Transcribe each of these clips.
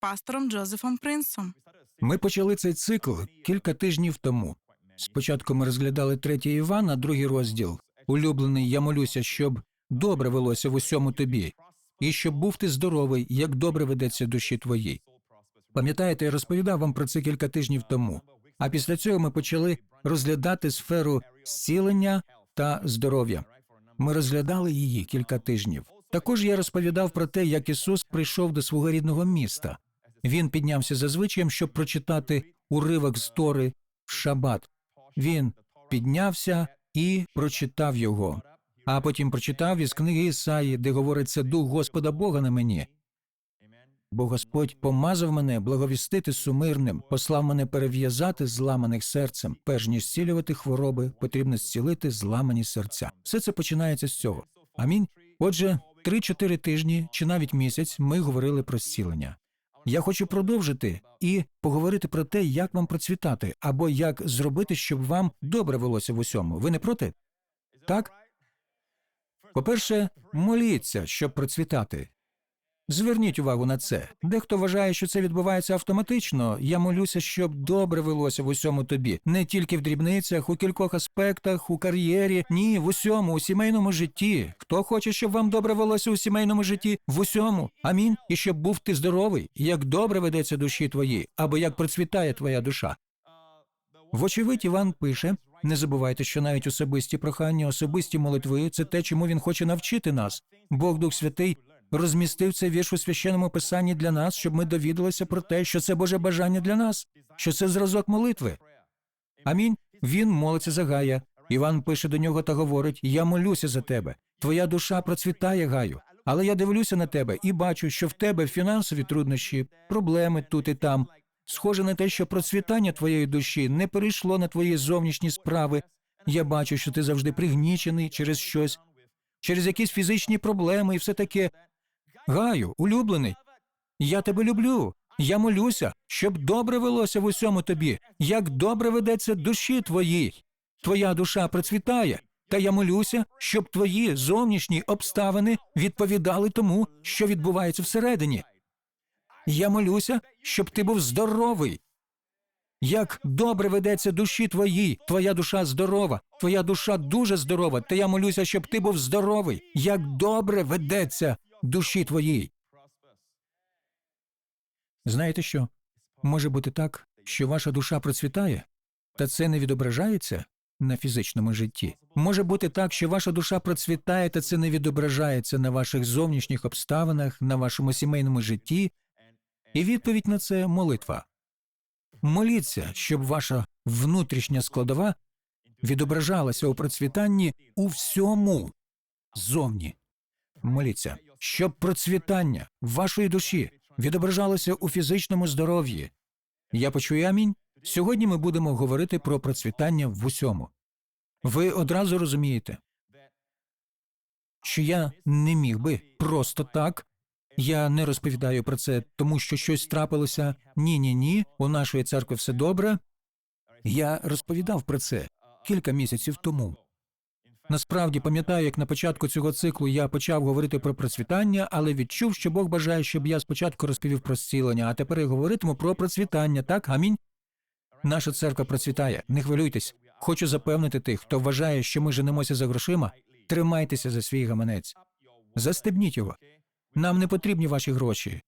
пастором Джозефом Принсом. Ми почали цей цикл кілька тижнів тому. Спочатку ми розглядали третій Івана, другий розділ. Улюблений, я молюся, щоб добре велося в усьому тобі, і щоб був ти здоровий, як добре ведеться душі твоїй. Пам'ятаєте, я розповідав вам про це кілька тижнів тому. А після цього ми почали розглядати сферу зцілення та здоров'я. Ми розглядали її кілька тижнів. Також я розповідав про те, як Ісус прийшов до свого рідного міста. Він піднявся за звичаєм, щоб прочитати уривок з Тори в Шабат. Він піднявся і прочитав його, а потім прочитав із книги Ісаї, де говориться Дух Господа Бога на мені. Бо Господь помазав мене благовістити сумирним, послав мене перев'язати зламаних серцем. Перш ніж зцілювати хвороби, потрібно зцілити зламані серця. Все це починається з цього. Амінь. Отже, три-чотири тижні чи навіть місяць ми говорили про зцілення. Я хочу продовжити і поговорити про те, як вам процвітати, або як зробити, щоб вам добре велося в усьому. Ви не проти? Так? По-перше, моліться, щоб процвітати. Зверніть увагу на це. Дехто вважає, що це відбувається автоматично. Я молюся, щоб добре велося в усьому тобі, не тільки в дрібницях, у кількох аспектах, у кар'єрі, ні, в усьому, у сімейному житті. Хто хоче, щоб вам добре велося у сімейному житті? В усьому. Амінь. І щоб був ти здоровий, як добре ведеться душі твої, або як процвітає твоя душа. Вочевидь, Іван пише: не забувайте, що навіть особисті прохання, особисті молитви це те, чому він хоче навчити нас. Бог Дух Святий розмістив цей вірш у священному писанні для нас, щоб ми довідалися про те, що це Боже бажання для нас, що це зразок молитви. Амінь. Він молиться за Гая. Іван пише до нього та говорить: Я молюся за тебе. Твоя душа процвітає, Гаю. Але я дивлюся на тебе і бачу, що в тебе фінансові труднощі, проблеми тут і там. Схоже на те, що процвітання твоєї душі не перейшло на твої зовнішні справи. Я бачу, що ти завжди пригнічений через щось, через якісь фізичні проблеми і все таке. Гаю, улюблений, я тебе люблю. Я молюся, щоб добре велося в усьому тобі, як добре ведеться душі твоїй. Твоя душа процвітає, та я молюся, щоб твої зовнішні обставини відповідали тому, що відбувається всередині. Я молюся, щоб ти був здоровий. Як добре ведеться душі твоїй, твоя душа здорова, твоя душа дуже здорова, та я молюся, щоб ти був здоровий. Як добре ведеться душі твоїй. Знаєте що? Може бути так, що ваша душа процвітає, та це не відображається на фізичному житті. Може бути так, що ваша душа процвітає, та це не відображається на ваших зовнішніх обставинах, на вашому сімейному житті. І відповідь на це молитва. Моліться, щоб ваша внутрішня складова відображалася у процвітанні у всьому зовні. Моліться, щоб процвітання вашої душі відображалося у фізичному здоров'ї. Я почую амінь. Сьогодні ми будемо говорити про процвітання в усьому. Ви одразу розумієте, що я не міг би просто так. Я не розповідаю про це, тому що щось трапилося. Ні, ні, ні. У нашої церкви все добре. Я розповідав про це кілька місяців тому. Насправді пам'ятаю, як на початку цього циклу я почав говорити про процвітання, але відчув, що Бог бажає, щоб я спочатку розповів про зцілення, а тепер я говоритиму про процвітання. Так, амінь. Наша церква процвітає. Не хвилюйтесь. Хочу запевнити тих, хто вважає, що ми женемося за грошима. Тримайтеся за свій гаманець. Застебніть його. Нам не потрібні ваші гроші.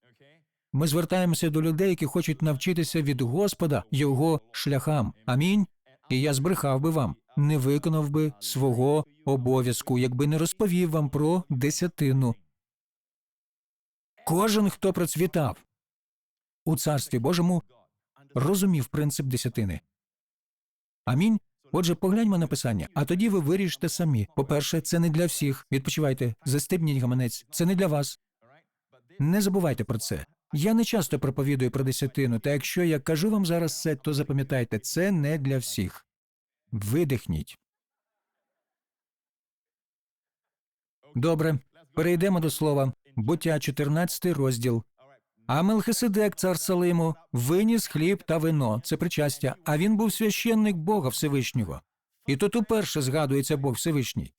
Ми звертаємося до людей, які хочуть навчитися від Господа його шляхам. Амінь. І я збрехав би вам, не виконав би свого обов'язку, якби не розповів вам про десятину. Кожен, хто процвітав у царстві Божому, розумів принцип десятини. Амінь. Отже, погляньмо на писання, а тоді ви вирішите самі. По-перше, це не для всіх. Відпочивайте, застебніть гаманець. Це не для вас. Не забувайте про це. Я не часто проповідую про десятину, та якщо я кажу вам зараз це, то запам'ятайте, це не для всіх. Видихніть. Добре, перейдемо до слова. Буття 14 розділ. А Мелхиседек, цар Салиму, виніс хліб та вино, це причастя, а він був священник Бога Всевишнього. І тут уперше згадується Бог Всевишній.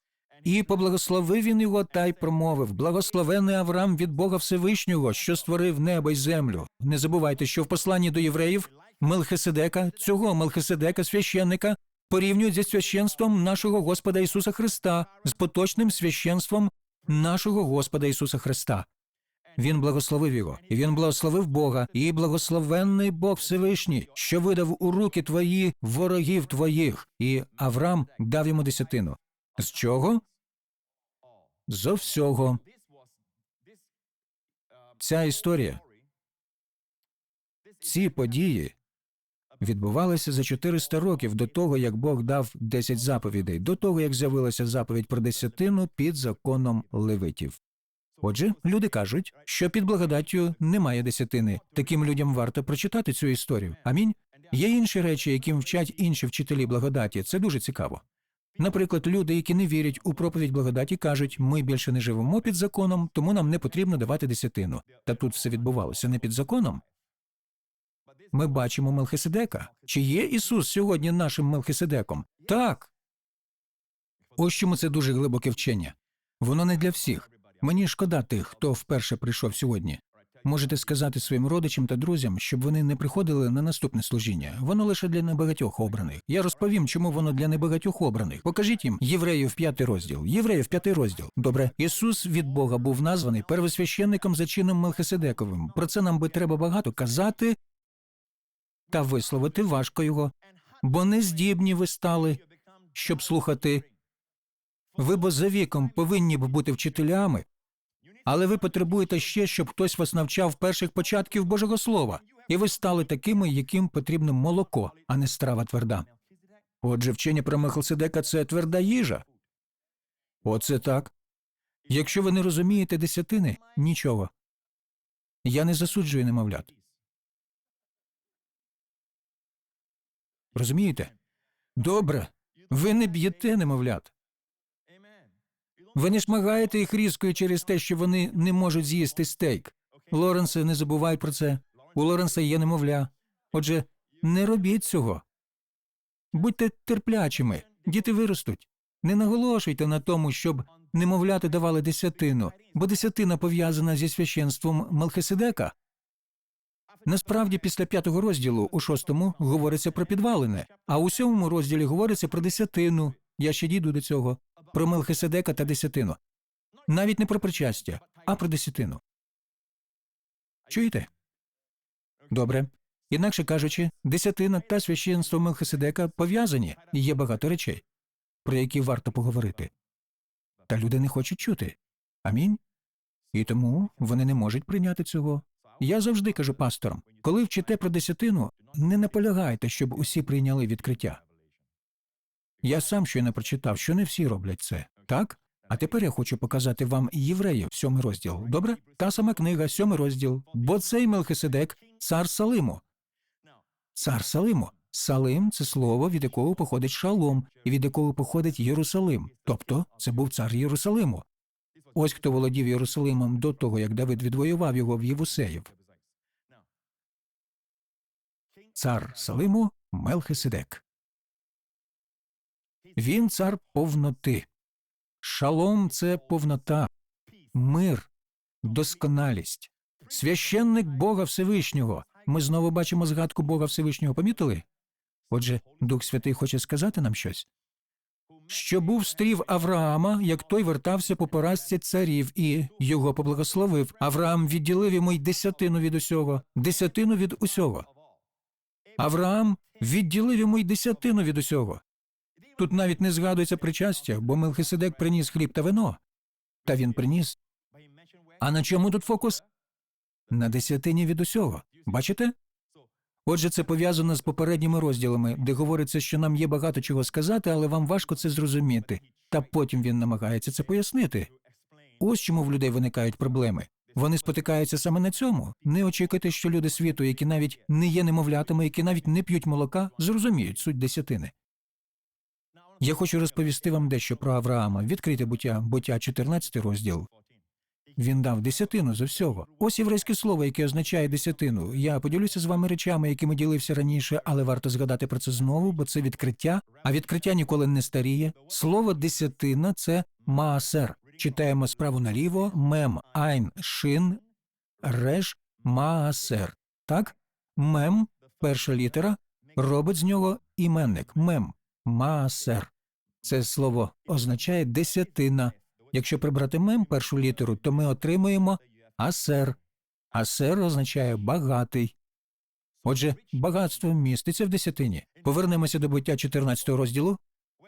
І поблагословив він його та й промовив: Благословений Авраам від Бога Всевишнього, що створив небо й землю. Не забувайте, що в посланні до євреїв Мелхиседека, цього Мелхиседека, священника, порівнюють зі священством нашого Господа Ісуса Христа, з поточним священством нашого Господа Ісуса Христа. Він благословив його, і він благословив Бога, і благословенний Бог Всевишній, що видав у руки твої ворогів твоїх. І Авраам дав йому десятину. З чого? Зо всього. Ця історія, ці події відбувалися за 400 років до того, як Бог дав 10 заповідей, до того, як з'явилася заповідь про десятину під законом левитів. Отже, люди кажуть, що під благодаттю немає десятини. Таким людям варто прочитати цю історію. Амінь. Є інші речі, яким вчать інші вчителі благодаті. Це дуже цікаво. Наприклад, люди, які не вірять у проповідь благодаті, кажуть, ми більше не живемо під законом, тому нам не потрібно давати десятину. Та тут все відбувалося не під законом. Ми бачимо Мелхиседека. Чи є Ісус сьогодні нашим Мелхиседеком? Так. Ось чому це дуже глибоке вчення. Воно не для всіх. Мені шкода тих, хто вперше прийшов сьогодні. Можете сказати своїм родичам та друзям, щоб вони не приходили на наступне служіння. Воно лише для небагатьох обраних. Я розповім, чому воно для небагатьох обраних. Покажіть їм Євреїв п'ятий розділ. Євреїв п'ятий розділ. Добре, Ісус від Бога був названий первосвященником за чином Мелхиседековим. Про це нам би треба багато казати та висловити важко його, бо не здібні ви стали, щоб слухати. Ви бо за віком повинні б бути вчителями, але ви потребуєте ще, щоб хтось вас навчав перших початків Божого Слова, і ви стали такими, яким потрібно молоко, а не страва тверда. Отже, вчення про Мелхиседека – це тверда їжа. Оце так. Якщо ви не розумієте десятини, нічого. Я не засуджую немовлят. Розумієте? Добре. Ви не б'єте немовлят. Ви не шмагаєте їх різкою через те, що вони не можуть з'їсти стейк. Лоренсе, не забувай про це. У Лоренса є немовля. Отже, не робіть цього. Будьте терплячими, діти виростуть. Не наголошуйте на тому, щоб немовляти давали десятину, бо десятина пов'язана зі священством Мелхиседека. Насправді, після п'ятого розділу у шостому говориться про підвалини, а у сьомому розділі говориться про десятину. Я ще дійду до цього, про Мелхиседека та десятину. Навіть не про причастя, а про десятину. Чуєте? Добре. Інакше кажучи, десятина та священство Мелхиседека пов'язані, і є багато речей, про які варто поговорити. Та люди не хочуть чути. Амінь. І тому вони не можуть прийняти цього. Я завжди кажу пасторам, коли вчите про десятину, не наполягайте, щоб усі прийняли відкриття. Я сам щойно прочитав, що не всі роблять це, так? А тепер я хочу показати вам євреїв, сьомий розділ. Добре? Та сама книга, сьомий розділ. Бо цей Мелхиседек цар Салиму. Цар Салиму. Салим це слово, від якого походить шалом, і від якого походить Єрусалим. Тобто це був цар Єрусалиму. Ось хто володів Єрусалимом до того, як Давид відвоював його в Євусеїв. Цар Салиму Мелхиседек. Він цар повноти. Шалом це повнота, мир, досконалість. Священник Бога Всевишнього. Ми знову бачимо згадку Бога Всевишнього. Помітили? Отже, Дух Святий хоче сказати нам щось. Що був стрів Авраама, як той вертався по поразці царів, і його поблагословив. Авраам відділив йому й десятину від усього, десятину від усього. Авраам відділив йому й десятину від усього. Тут навіть не згадується причастя, бо Мелхиседек приніс хліб та вино. Та він приніс. А на чому тут фокус? На десятині від усього. Бачите? Отже, це пов'язано з попередніми розділами, де говориться, що нам є багато чого сказати, але вам важко це зрозуміти. Та потім він намагається це пояснити. Ось чому в людей виникають проблеми. Вони спотикаються саме на цьому. Не очікуйте, що люди світу, які навіть не є немовлятами, які навіть не п'ють молока, зрозуміють суть десятини. Я хочу розповісти вам дещо про Авраама. Відкрите буття, буття 14 розділ. Він дав десятину за всього. Ось єврейське слово, яке означає десятину. Я поділюся з вами речами, якими ділився раніше, але варто згадати про це знову, бо це відкриття, а відкриття ніколи не старіє. Слово десятина це маасер. Читаємо справу наліво, мем, айн, шин, реш, маасер. Так? Мем, перша літера, робить з нього іменник. Мем, маасер. Це слово означає десятина. Якщо прибрати мем першу літеру, то ми отримуємо асер. Асер означає багатий. Отже, багатство міститься в десятині. Повернемося до буття 14 розділу.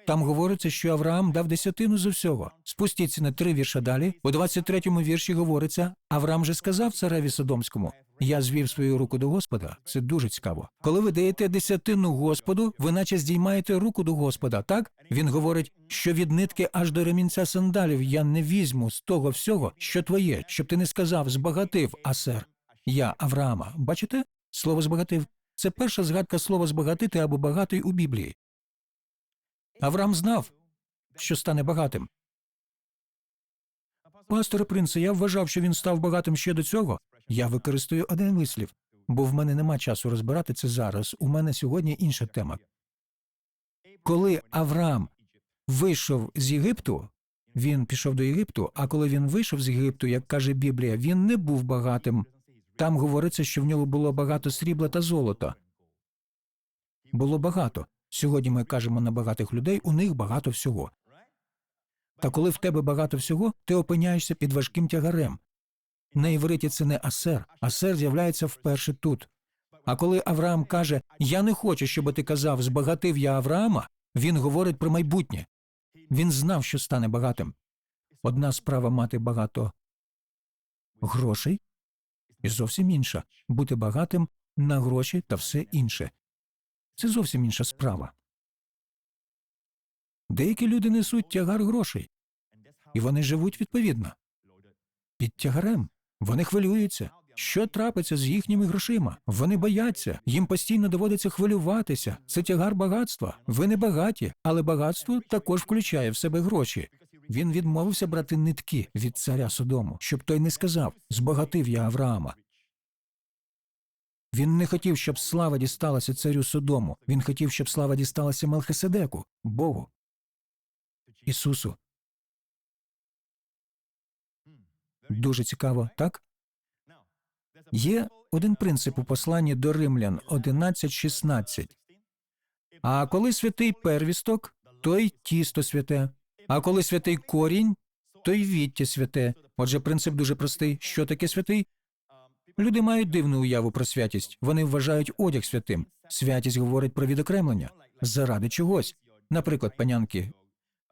Там говориться, що Авраам дав десятину з усього. Спустіться на три вірша далі. У 23-му вірші говориться: Авраам же сказав цареві Содомському: Я звів свою руку до Господа. Це дуже цікаво. Коли ви даєте десятину Господу, ви наче здіймаєте руку до Господа. Так він говорить, що від нитки аж до ремінця сандалів я не візьму з того всього, що твоє, щоб ти не сказав, збагатив асер. Я Авраама. Бачите? Слово збагатив. Це перша згадка слова збагатити або багатий у Біблії. Авраам знав, що стане багатим. Пасторе принце, я вважав, що він став багатим ще до цього. Я використаю один вислів, бо в мене нема часу розбирати це зараз. У мене сьогодні інша тема. Коли Авраам вийшов з Єгипту, він пішов до Єгипту, а коли він вийшов з Єгипту, як каже Біблія, він не був багатим. Там говориться, що в нього було багато срібла та золота. Було багато. Сьогодні ми кажемо на багатих людей, у них багато всього. Та коли в тебе багато всього, ти опиняєшся під важким тягарем. На івриті це не асер, асер з'являється вперше тут. А коли Авраам каже Я не хочу, щоб ти казав, збагатив я Авраама, він говорить про майбутнє. Він знав, що стане багатим. Одна справа мати багато грошей, і зовсім інша бути багатим на гроші та все інше. Це зовсім інша справа. Деякі люди несуть тягар грошей, і вони живуть відповідно. Під тягарем. Вони хвилюються. Що трапиться з їхніми грошима? Вони бояться, їм постійно доводиться хвилюватися. Це тягар багатства. Ви не багаті, але багатство також включає в себе гроші. Він відмовився брати нитки від царя Содому, щоб той не сказав збагатив я Авраама. Він не хотів, щоб слава дісталася царю Содому. Він хотів, щоб слава дісталася Мелхиседеку, Богу, Ісусу. Дуже цікаво, так? Є один принцип у посланні до римлян 11.16. А коли святий первісток, то й тісто святе. А коли святий корінь, то й віття святе. Отже, принцип дуже простий. Що таке святий? Люди мають дивну уяву про святість. Вони вважають одяг святим. Святість говорить про відокремлення заради чогось. Наприклад, панянки,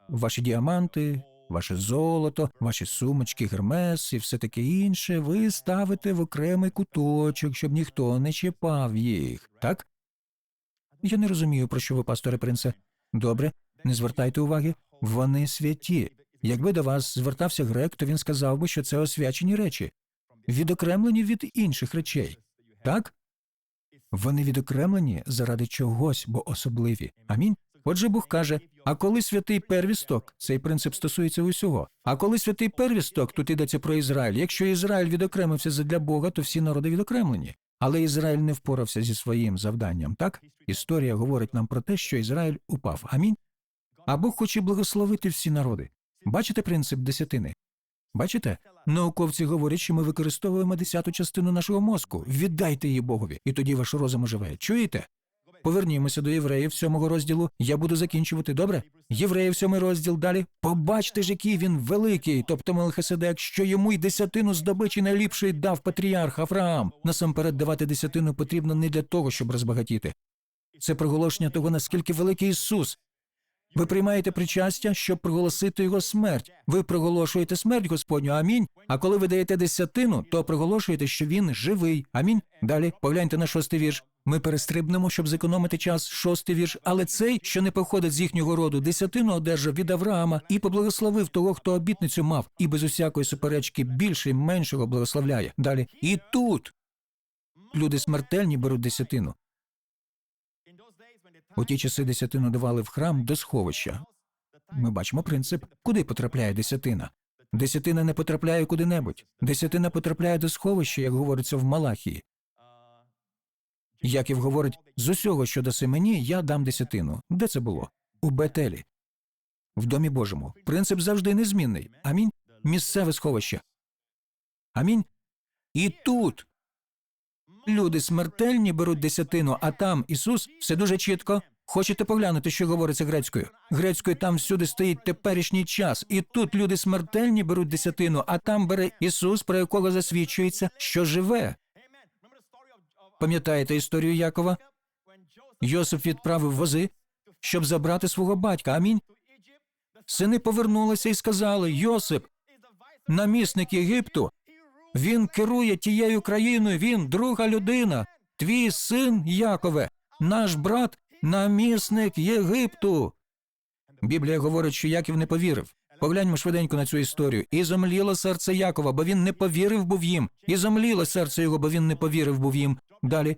ваші діаманти, ваше золото, ваші сумочки, гермес і все таке інше. Ви ставите в окремий куточок, щоб ніхто не чіпав їх. Так? Я не розумію, про що ви, пасторе принце. Добре, не звертайте уваги. Вони святі. Якби до вас звертався грек, то він сказав би, що це освячені речі, відокремлені від інших речей. Так? Вони відокремлені заради чогось, бо особливі. Амінь. Отже, Бог каже: а коли святий первісток, цей принцип стосується усього. А коли святий первісток, тут йдеться про Ізраїль. Якщо Ізраїль відокремився задля Бога, то всі народи відокремлені. Але Ізраїль не впорався зі своїм завданням. Так історія говорить нам про те, що Ізраїль упав. Амінь. А Бог хоче благословити всі народи. Бачите принцип десятини? Бачите? Науковці говорять, що ми використовуємо десяту частину нашого мозку. Віддайте її Богові, і тоді ваш розум оживе. Чуєте? Повернімося до євреїв сьомого розділу. Я буду закінчувати. Добре? Євреїв сьомий розділ далі. Побачте ж, який він великий, тобто Мелхиседек, що йому й десятину здобичі найліпшої дав патріарх Авраам. Насамперед давати десятину потрібно не для того, щоб розбагатіти. Це проголошення того, наскільки великий Ісус. Ви приймаєте причастя, щоб проголосити його смерть. Ви проголошуєте смерть Господню. Амінь. А коли ви даєте десятину, то проголошуєте, що він живий. Амінь. Далі погляньте на шостий вірш. Ми перестрибнемо, щоб зекономити час. Шостий вірш. Але цей, що не походить з їхнього роду, десятину одержав від Авраама і поблагословив того, хто обітницю мав, і без усякої суперечки більше й меншого благословляє. Далі і тут люди смертельні беруть десятину. У ті часи десятину давали в храм до сховища. Ми бачимо принцип, куди потрапляє десятина. Десятина не потрапляє куди-небудь. Десятина потрапляє до сховища, як говориться в Малахії. Яків говорить: з усього, що даси мені, я дам десятину. Де це було? У Бетелі. в домі Божому. Принцип завжди незмінний. Амінь. Місцеве сховище. Амінь. І тут люди смертельні беруть десятину, а там Ісус все дуже чітко. Хочете поглянути, що говориться грецькою? Грецькою там всюди стоїть теперішній час, і тут люди смертельні беруть десятину, а там бере Ісус, про якого засвідчується, що живе. Пам'ятаєте історію Якова? Йосип відправив вози, щоб забрати свого батька. Амінь. Сини повернулися і сказали: Йосип, намісник Єгипту, він керує тією країною, він друга людина, твій син Якове, наш брат, намісник Єгипту. Біблія говорить, що Яків не повірив. Погляньмо швиденько на цю історію. І зомліло серце Якова, бо він не повірив був їм. І зомліло серце його, бо він не повірив був їм. Далі.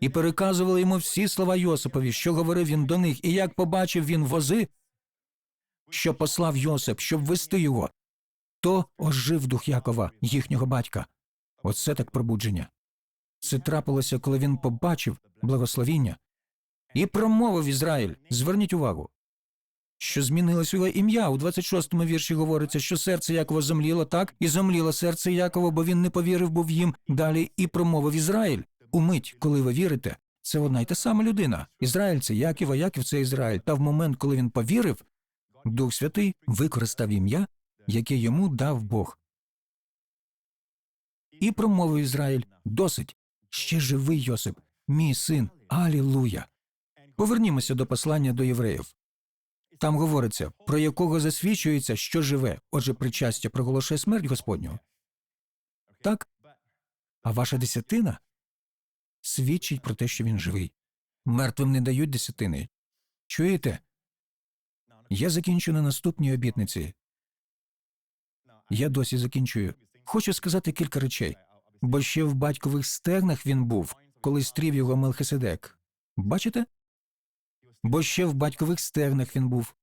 І переказували йому всі слова Йосипові, що говорив він до них, і як побачив він вози, що послав Йосип, щоб вести його, то ожив дух Якова, їхнього батька. Оце так пробудження. Це трапилося, коли він побачив благословіння і промовив Ізраїль. Зверніть увагу, що змінилось його ім'я. У 26-му вірші говориться, що серце Якова зомліло так, і зомліло серце Якова, бо він не повірив був їм. Далі і промовив Ізраїль. Умить, коли ви вірите, це одна й та сама людина. Ізраїль це Яків, а Яків це Ізраїль. Та в момент, коли він повірив, Дух Святий використав ім'я, яке йому дав Бог. І промовив Ізраїль досить. Ще живий Йосип, мій син. Алілуя. Повернімося до послання до євреїв. Там говориться, про якого засвідчується, що живе. Отже, причастя проголошує смерть Господню. Так? А ваша десятина свідчить про те, що він живий. Мертвим не дають десятини. Чуєте? Я закінчу на наступній обітниці. Я досі закінчую. Хочу сказати кілька речей, бо ще в батькових стегнах він був, коли стрів його Мелхиседек. Бачите? Бо ще в батькових стегнах він був.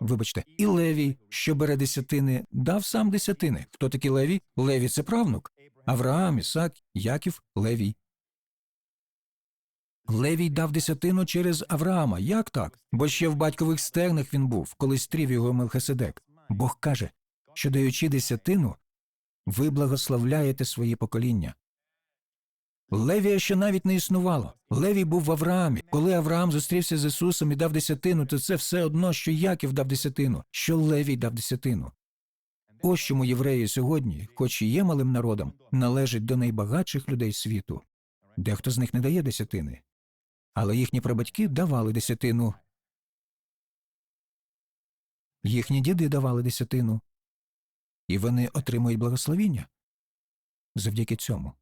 Вибачте, і Левій, що бере десятини, дав сам десятини. Хто такий Левій? Левій це правнук. Авраам, Ісак, Яків, Левій. Левій дав десятину через Авраама. Як так? Бо ще в батькових стегнах він був, коли стрів його Мелхиседек. Бог каже, що даючи десятину, ви благословляєте свої покоління. Левія ще навіть не існувало. Левій був в Авраамі. Коли Авраам зустрівся з Ісусом і дав десятину, то це все одно, що Яків дав десятину, що Левій дав десятину. Ось чому євреї сьогодні, хоч і є малим народом, належать до найбагатших людей світу. Дехто з них не дає десятини. Але їхні прабатьки давали десятину. Їхні діди давали десятину. І вони отримують благословіння завдяки цьому.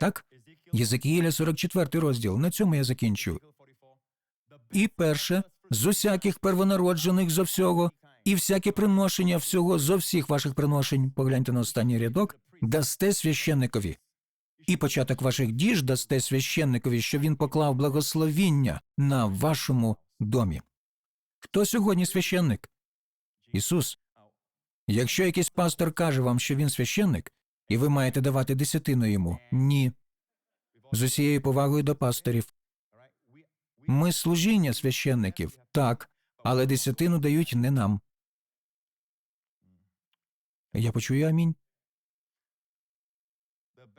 Так? Єзекіїля 44 розділ. На цьому я закінчу. І перше, з усяких первонароджених зо всього, і всяке приношення всього зо всіх ваших приношень, погляньте на останній рядок, дасте священникові. І початок ваших діж дасте священникові, що він поклав благословіння на вашому домі. Хто сьогодні священник? Ісус. Якщо якийсь пастор каже вам, що він священник, і ви маєте давати десятину йому, ні. З усією повагою до пасторів. Ми служіння священників, так, але десятину дають не нам. Я почую амінь.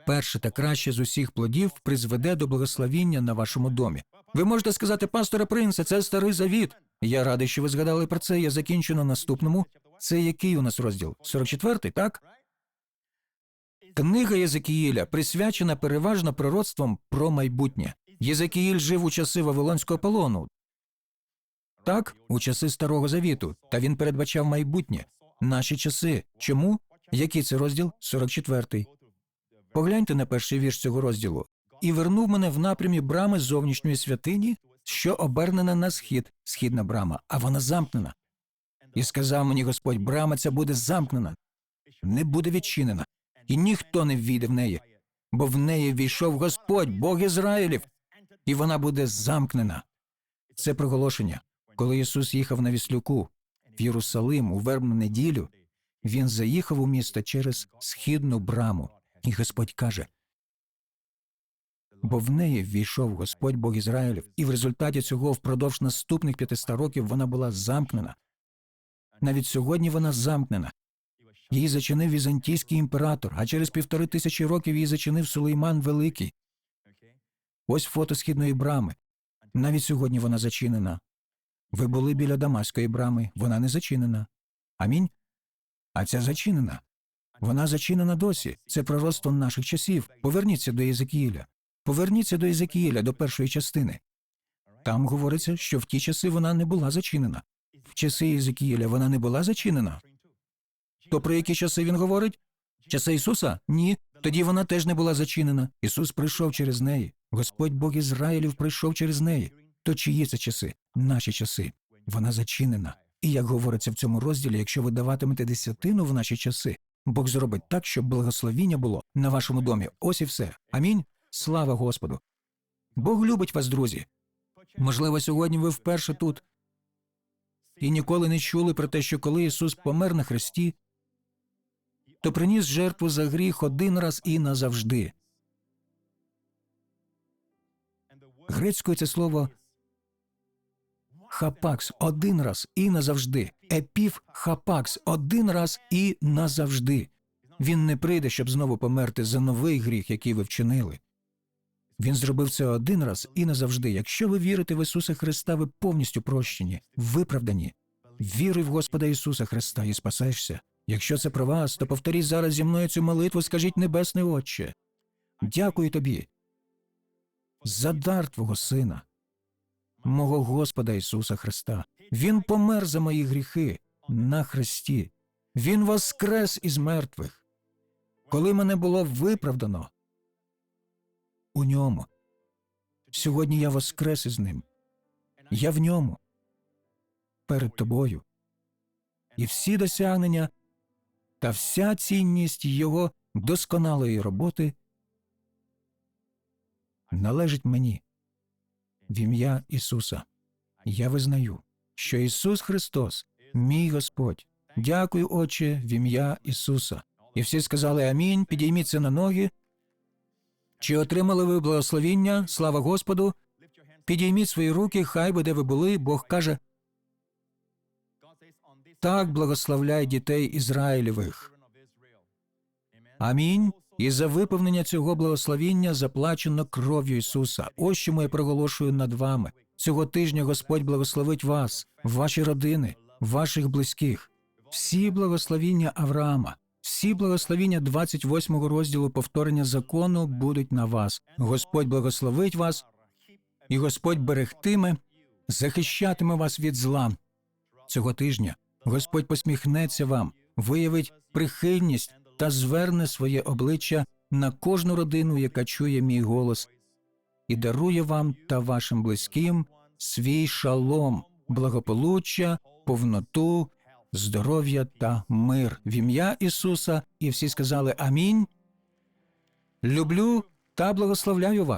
Перше та краще з усіх плодів призведе до благословіння на вашому домі. Ви можете сказати, пасторе принце, це старий завіт. Я радий, що ви згадали про це. Я закінчу на наступному. Це який у нас розділ? 44-й, так? Книга Єзекіїля присвячена переважно пророцтвам про майбутнє. Єзекіїль жив у часи Вавилонського полону. Так, у часи Старого Завіту, та він передбачав майбутнє. Наші часи. Чому? Який це розділ? 44-й. Погляньте на перший вірш цього розділу. І вернув мене в напрямі брами зовнішньої святині, що обернена на схід, східна брама, а вона замкнена. І сказав мені Господь, брама ця буде замкнена, не буде відчинена, і ніхто не ввійде в неї, бо в неї війшов Господь, Бог Ізраїлів, і вона буде замкнена. Це проголошення. Коли Ісус їхав на віслюку в Єрусалим у вербну неділю, він заїхав у місто через східну браму, і Господь каже. Бо в неї ввійшов Господь Бог Ізраїлів, і в результаті цього впродовж наступних 500 років вона була замкнена. Навіть сьогодні вона замкнена. Її зачинив візантійський імператор, а через півтори тисячі років її зачинив Сулейман Великий. Ось фото східної брами. Навіть сьогодні вона зачинена. Ви були біля Дамаської брами, вона не зачинена. Амінь. А ця зачинена. Вона зачинена досі. Це пророцтво наших часів. Поверніться до Єзекіїля. Поверніться до Єзекіїля, до першої частини. Там говориться, що в ті часи вона не була зачинена. В часи Єзекіїля вона не була зачинена. То про які часи він говорить? Часи Ісуса? Ні. Тоді вона теж не була зачинена. Ісус прийшов через неї. Господь Бог Ізраїлів прийшов через неї. То чиї це часи? Наші часи. Вона зачинена. І як говориться в цьому розділі, якщо ви даватимете десятину в наші часи, Бог зробить так, щоб благословіння було на вашому домі. Ось і все. Амінь. Слава Господу. Бог любить вас, друзі. Можливо, сьогодні ви вперше тут і ніколи не чули про те, що коли Ісус помер на хресті, то приніс жертву за гріх один раз і назавжди. Грецькою це слово хапакс один раз і назавжди. Епіф хапакс один раз і назавжди. Він не прийде, щоб знову померти за новий гріх, який ви вчинили. Він зробив це один раз і назавжди. Якщо ви вірите в Ісуса Христа, ви повністю прощені, виправдані. Віруй в Господа Ісуса Христа і спасешся. Якщо це про вас, то повторіть зараз зі мною цю молитву, скажіть Небесний Отче. Дякую тобі за дар Твого Сина, мого Господа Ісуса Христа. Він помер за мої гріхи на хресті. Він воскрес із мертвих. Коли мене було виправдано у ньому. Сьогодні я воскрес із ним. Я в ньому перед тобою. І всі досягнення та вся цінність його досконалої роботи належить мені. В ім'я Ісуса. Я визнаю, що Ісус Христос, мій Господь. Дякую, Отче, в ім'я Ісуса. І всі сказали Амінь. Підійміться на ноги. Чи отримали ви благословіння? Слава Господу. Підійміть свої руки, хай би де ви були, Бог каже, так благословляй дітей Ізраїлевих. Амінь. І за виповнення цього благословіння заплачено кров'ю Ісуса. Ось чому я проголошую над вами. Цього тижня Господь благословить вас, ваші родини, ваших близьких, всі благословіння Авраама, всі благословіння 28 розділу повторення закону будуть на вас. Господь благословить вас, і Господь берегтиме, захищатиме вас від зла. Цього тижня Господь посміхнеться вам, виявить прихильність та зверне своє обличчя на кожну родину, яка чує мій голос, і дарує вам та вашим близьким свій шалом, благополуччя, повноту, здоров'я та мир в ім'я Ісуса. І всі сказали Амінь. Люблю та благословляю вас.